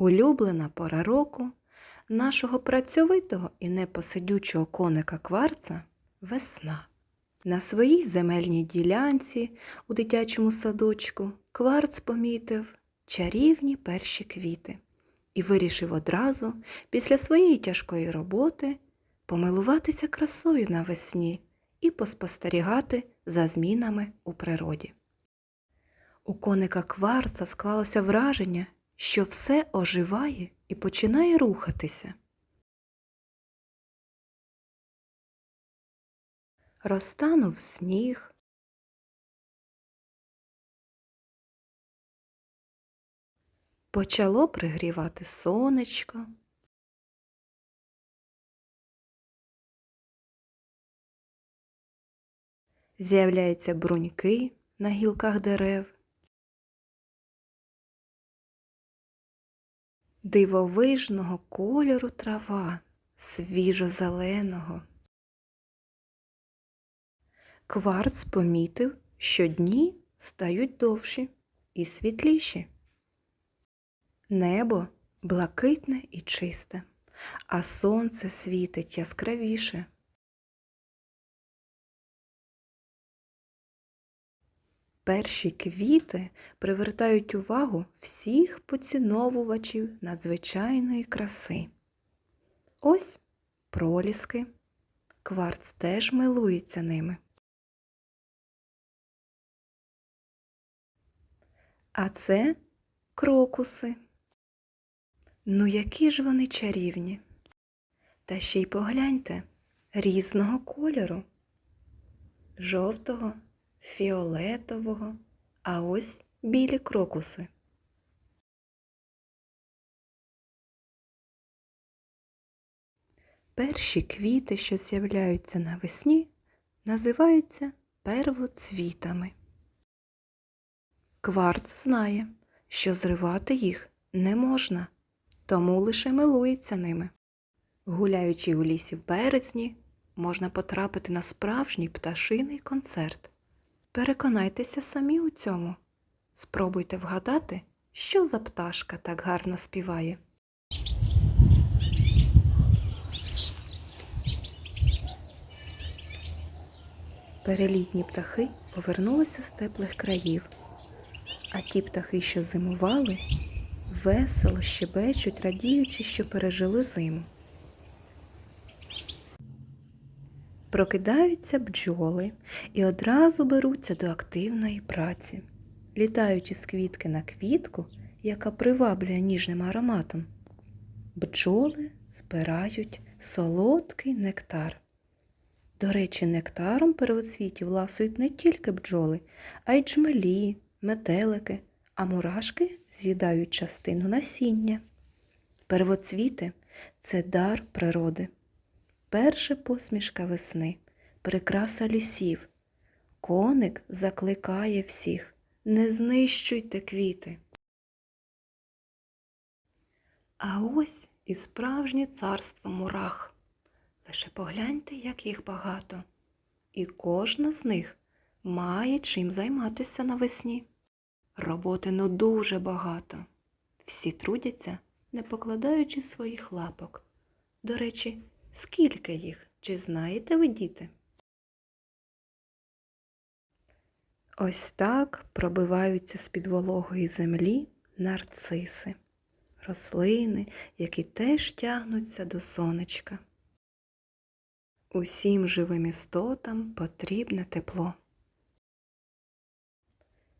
Улюблена пора року нашого працьовитого і непосидючого коника кварца весна. На своїй земельній ділянці у дитячому садочку кварц помітив чарівні перші квіти і вирішив одразу після своєї тяжкої роботи помилуватися красою навесні і поспостерігати за змінами у природі. У коника кварца склалося враження, що все оживає і починає рухатися. Розтанув сніг. Почало пригрівати сонечко. З'являються бруньки на гілках дерев. Дивовижного кольору трава, свіжо-зеленого. Кварц помітив, що дні стають довші і світліші. Небо блакитне і чисте, а сонце світить яскравіше. Перші квіти привертають увагу всіх поціновувачів надзвичайної краси. Ось проліски. Кварц теж милується ними. А це крокуси. Ну, які ж вони чарівні. Та ще й погляньте різного кольору. Жовтого, фіолетового, а ось білі крокуси. Перші квіти, що з'являються навесні, називаються первоцвітами. Кварц знає, що зривати їх не можна, тому лише милується ними. Гуляючи у лісі в березні, можна потрапити на справжній пташиний концерт. Переконайтеся самі у цьому. Спробуйте вгадати, що за пташка так гарно співає. Перелітні птахи повернулися з теплих країв, а ті птахи, що зимували, весело щебечуть, радіючи, що пережили зиму. Прокидаються бджоли і одразу беруться до активної праці, літаючи з квітки на квітку, яка приваблює ніжним ароматом. Бджоли збирають солодкий нектар. До речі, нектаром первоцвітів ласують не тільки бджоли, а й джмелі, метелики, а мурашки з'їдають частину насіння. Первоцвіти це дар природи. Перша посмішка весни, прикраса лісів. Коник закликає всіх не знищуйте квіти. А ось і справжнє царство мурах. Лише погляньте, як їх багато, і кожна з них має чим займатися навесні. Роботи ну дуже багато. Всі трудяться, не покладаючи своїх лапок. До речі, скільки їх, чи знаєте ви, діти? Ось так пробиваються з-під вологої землі нарциси, рослини, які теж тягнуться до сонечка. Усім живим істотам потрібне тепло.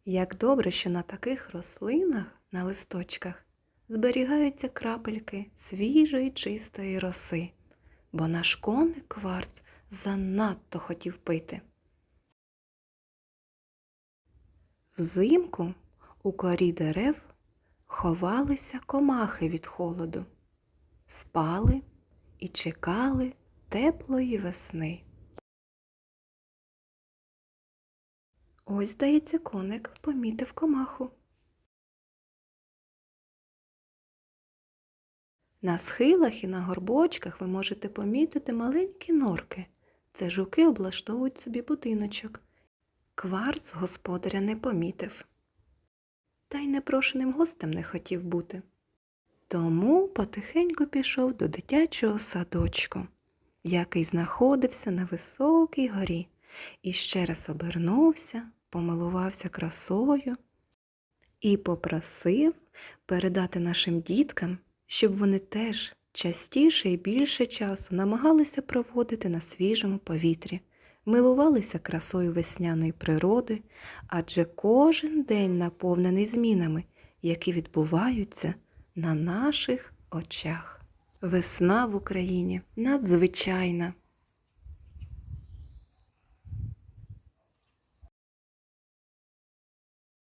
Як добре, що на таких рослинах, на листочках, зберігаються крапельки свіжої чистої роси, бо наш коник кварц занадто хотів пити. Взимку у корі дерев ховалися комахи від холоду, спали і чекали теплої весни. Ось, здається, коник помітив комаху. На схилах і на горбочках ви можете помітити маленькі норки. Це жуки облаштовують собі будиночок. Кварц господаря не помітив. Та й непрошеним гостем не хотів бути. Тому потихеньку пішов до дитячого садочку, який знаходився на високій горі, і ще раз обернувся, помилувався красою і попросив передати нашим діткам, щоб вони теж частіше і більше часу намагалися проводити на свіжому повітрі, милувалися красою весняної природи, адже кожен день наповнений змінами, які відбуваються на наших очах. Весна в Україні надзвичайна,